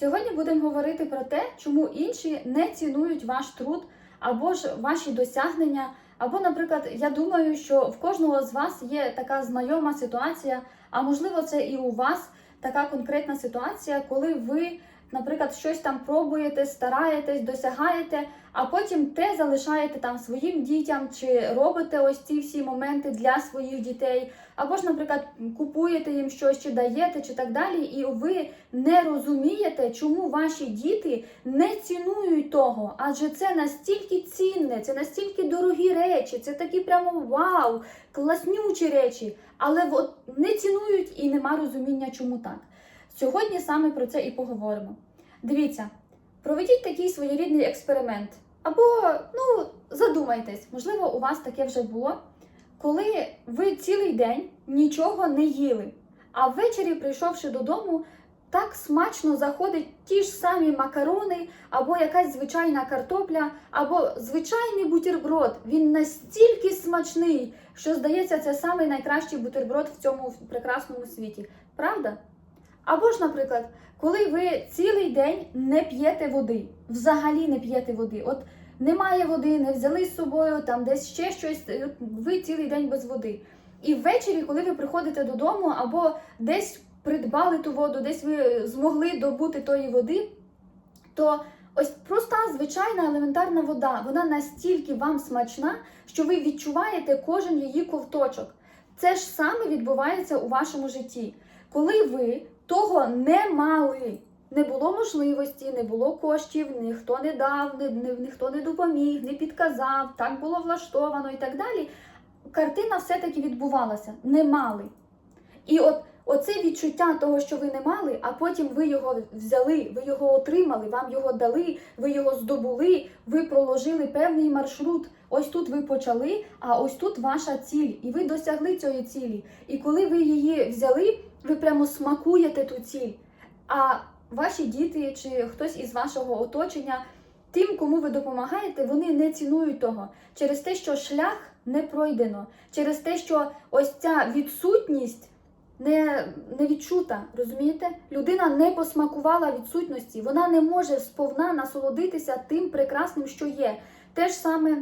Сьогодні будемо говорити про те, чому інші не цінують ваш труд або ж ваші досягнення. Або, наприклад, я думаю, що в кожного з вас є така знайома ситуація, а можливо, це і у вас така конкретна ситуація, коли ви, наприклад, щось там пробуєте, стараєтесь, досягаєте, а потім те залишаєте там своїм дітям, чи робите ось ці всі моменти для своїх дітей, або ж, наприклад, купуєте їм щось, чи даєте, чи так далі, і ви не розумієте, чому ваші діти не цінують того, адже це настільки цінне, це настільки дорогі речі, це такі прямо вау, класнючі речі, але от не цінують і нема розуміння, чому так. Сьогодні саме про це і поговоримо. Дивіться, проведіть такий своєрідний експеримент. Або, ну, задумайтесь, можливо, у вас таке вже було, коли ви цілий день нічого не їли, а ввечері, прийшовши додому, так смачно заходить ті ж самі макарони, або якась звичайна картопля, або звичайний бутерброд. Він настільки смачний, що здається, це самий найкращий бутерброд в цьому прекрасному світі. Правда? Або ж, наприклад, коли ви цілий день не п'єте води, взагалі не п'єте води. От немає води, не взяли з собою, там десь ще щось, е, ви цілий день без води. І ввечері, коли ви приходите додому, або десь придбали ту воду, десь ви змогли добути тої води, то ось проста звичайна елементарна вода, вона настільки вам смачна, що ви відчуваєте кожен її ковточок. Це ж саме відбувається у вашому житті. Коли ви того не мали, не було можливості, не було коштів, ніхто не дав, ні, ні, ніхто не допоміг, не підказав, так було влаштовано і так далі. Картина все-таки відбувалася, не мали. І от оце відчуття того, що ви не мали, а потім ви його взяли, ви його отримали, вам його дали, ви його здобули, ви проложили певний маршрут. Ось тут ви почали, а ось тут ваша ціль, і ви досягли цієї цілі. І коли ви її взяли, ви прямо смакуєте ту ціль. А ваші діти чи хтось із вашого оточення, тим, кому ви допомагаєте, вони не цінують того через те, що шлях не пройдено, через те, що ось ця відсутність не, не відчута. Розумієте? Людина не посмакувала відсутності, вона не може сповна насолодитися тим прекрасним, що є. Те ж саме.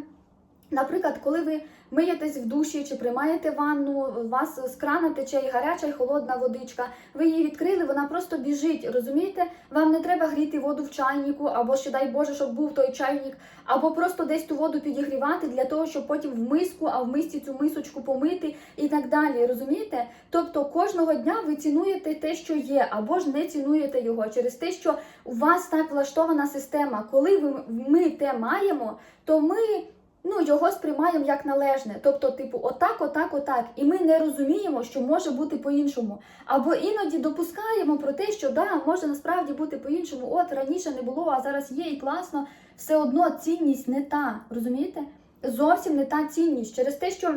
Наприклад, коли ви миєтесь в душі чи приймаєте ванну, у вас з крана тече і гаряча і холодна водичка, ви її відкрили, вона просто біжить. Розумієте? Вам не треба гріти воду в чайнику, або ще дай Боже, щоб був той чайник, або просто десь ту воду підігрівати для того, щоб потім в миску, а в мисці цю мисочку помити і так далі. Розумієте? Тобто кожного дня ви цінуєте те, що є, або ж не цінуєте його через те, що у вас так влаштована система. Коли ви ми те маємо, то ми ну, його сприймаємо як належне. Тобто, типу, отак, отак, отак. І ми не розуміємо, що може бути по-іншому. Або іноді допускаємо про те, що да, може насправді бути по-іншому. От раніше не було, а зараз є і класно. Все одно цінність не та. Розумієте? Зовсім не та цінність. Через те, що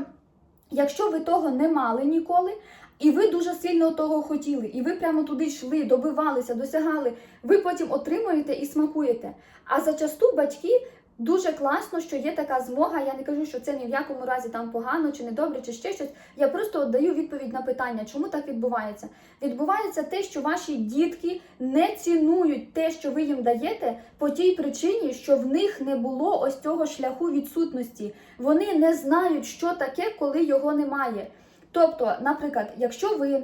якщо ви того не мали ніколи. І ви дуже сильно того хотіли, і ви прямо туди йшли, добивалися, досягали. Ви потім отримуєте і смакуєте. А зачасту батьки Дуже класно, що є така змога. Я не кажу, що це ні в якому разі там погано чи недобре, чи ще щось. Я просто даю відповідь на питання, чому так відбувається. Відбувається те, що ваші дітки не цінують те, що ви їм даєте, по тій причині, що в них не було ось цього шляху відсутності. Вони не знають, що таке, коли його немає. Тобто, наприклад, якщо ви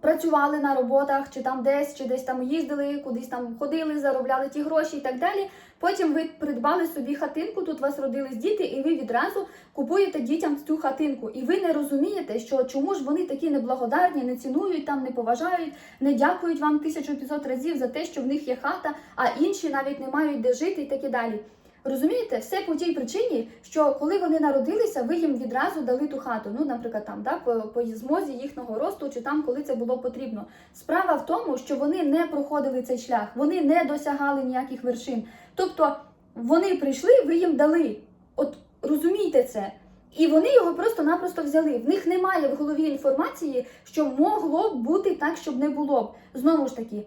працювали на роботах, чи там десь, чи десь там їздили, кудись там ходили, заробляли ті гроші і так далі. Потім ви придбали собі хатинку, тут у вас родились діти, і ви відразу купуєте дітям цю хатинку. І ви не розумієте, що чому ж вони такі неблагодарні, не цінують там, не поважають, не дякують вам 1500 разів за те, що в них є хата, а інші навіть не мають де жити і так далі. Розумієте, все по тій причині, що коли вони народилися, ви їм відразу дали ту хату. Ну, наприклад, там да, по, по змозі їхнього росту, чи там, коли це було потрібно. Справа в тому, що вони не проходили цей шлях, вони не досягали ніяких вершин. Тобто вони прийшли, ви їм дали. От розумійте це. І вони його просто-напросто взяли. В них немає в голові інформації, що могло б бути так, щоб не було б. Знову ж таки.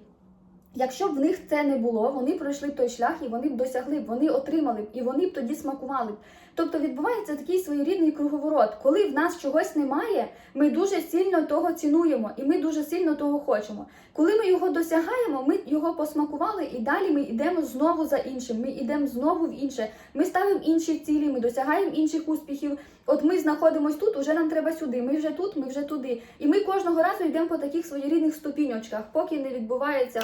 Якщо б в них це не було, вони пройшли б той шлях і вони б досягли б, вони отримали б і вони б тоді смакували б. Тобто відбувається такий своєрідний круговорот. Коли в нас чогось немає, ми дуже сильно того цінуємо і ми дуже сильно того хочемо. Коли ми його досягаємо, ми його посмакували, і далі ми йдемо знову за іншим. Ми йдемо знову в інше. Ми ставимо інші цілі, ми досягаємо інших успіхів. От ми знаходимося тут, уже нам треба сюди. Ми вже тут, ми вже туди. І ми кожного разу йдемо по таких своєрідних ступіньочках, поки не відбувається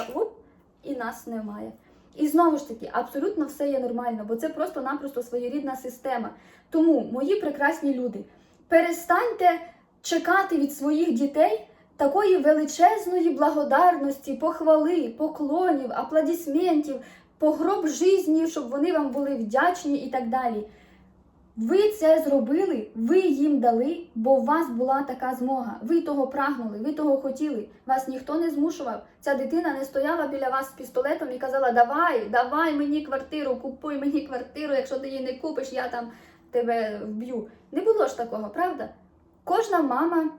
і нас немає. І знову ж таки, абсолютно все є нормально, бо це просто-напросто своєрідна система. Тому, мої прекрасні люди, перестаньте чекати від своїх дітей такої величезної благодарності, похвали, поклонів, аплодисментів, погроб житті, щоб вони вам були вдячні і так далі. Ви це зробили, ви їм дали, бо у вас була така змога. Ви того прагнули, ви того хотіли. Вас ніхто не змушував. Ця дитина не стояла біля вас з пістолетом і казала: Давай, давай мені квартиру, купуй мені квартиру. Якщо ти її не купиш, я там тебе вб'ю. Не було ж такого, правда? Кожна мама,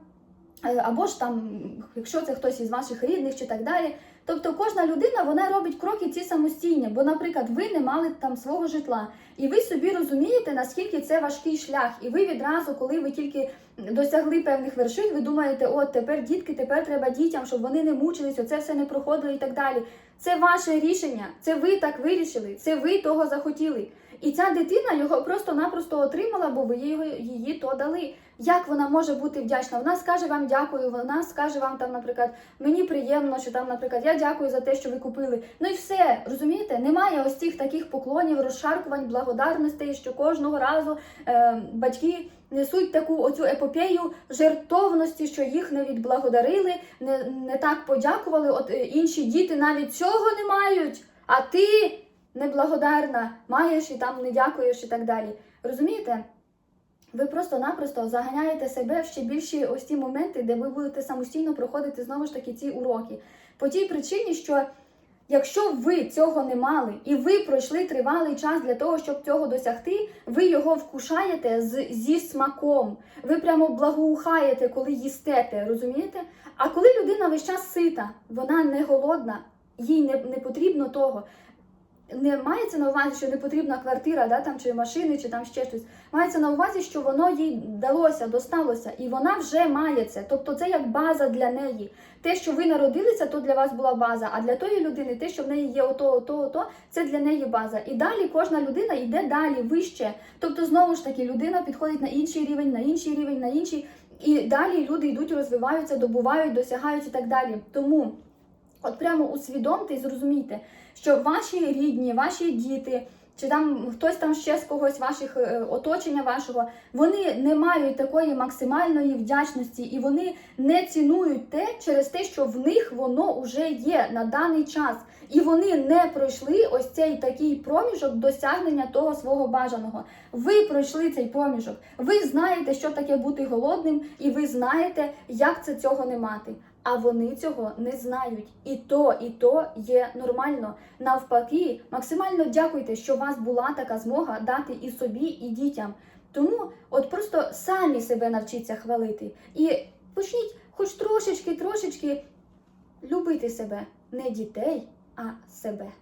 е, або ж там, якщо це хтось із ваших рідних чи так далі. Тобто кожна людина вона робить кроки ці самостійні, бо, наприклад, ви не мали там свого житла, і ви собі розумієте, наскільки це важкий шлях. І ви відразу, коли ви тільки досягли певних вершин, ви думаєте, от тепер дітки, тепер треба дітям, щоб вони не мучились, оце все не проходило і так далі. Це ваше рішення, це ви так вирішили, це ви того захотіли. І ця дитина його просто-напросто отримала, бо ви її то дали. Як вона може бути вдячна? Вона скаже вам дякую, вона скаже вам там, наприклад, мені приємно, що там, наприклад, я дякую за те, що ви купили. Ну і все, розумієте? Немає ось цих таких поклонів, розшаркувань, благодарностей, що кожного разу е, батьки несуть таку оцю епопею жертовності, що їх не відблагодарили, не, не так подякували. От е, інші діти навіть цього не мають, а ти неблагодарна, маєш і там не дякуєш і так далі. Розумієте? Ви просто-напросто заганяєте себе в ще більші ось ті моменти, де ви будете самостійно проходити знову ж таки ці уроки. По тій причині, що якщо ви цього не мали і ви пройшли тривалий час для того, щоб цього досягти, ви його вкушаєте з, зі смаком. Ви прямо благоухаєте, коли їстете, розумієте? А коли людина весь час сита, вона не голодна, їй не, не потрібно того. Не мається на увазі, що не потрібна квартира, да, там, чи машини, чи там ще щось. Мається на увазі, що воно їй далося, досталося, і вона вже має це. Тобто це як база для неї. Те, що ви народилися, то для вас була база. А для тої людини, те, що в неї є ото, ото, ото, це для неї база. І далі кожна людина йде далі, вище. Тобто, знову ж таки, людина підходить на інший рівень, на інший рівень, на інший. І далі люди йдуть, розвиваються, добувають, досягають і так далі. Тому. От прямо усвідомте і зрозумійте, що ваші рідні, ваші діти, чи там хтось там ще з когось ваших е, оточення вашого, вони не мають такої максимальної вдячності, і вони не цінують те через те, що в них воно вже є на даний час. І вони не пройшли ось цей такий проміжок досягнення того свого бажаного. Ви пройшли цей проміжок. Ви знаєте, що таке бути голодним, і ви знаєте, як це цього не мати. А вони цього не знають. І то, і то є нормально. Навпаки, максимально дякуйте, що у вас була така змога дати і собі, і дітям. Тому от просто самі себе навчіться хвалити. І почніть хоч трошечки, трошечки любити себе, не дітей, а себе.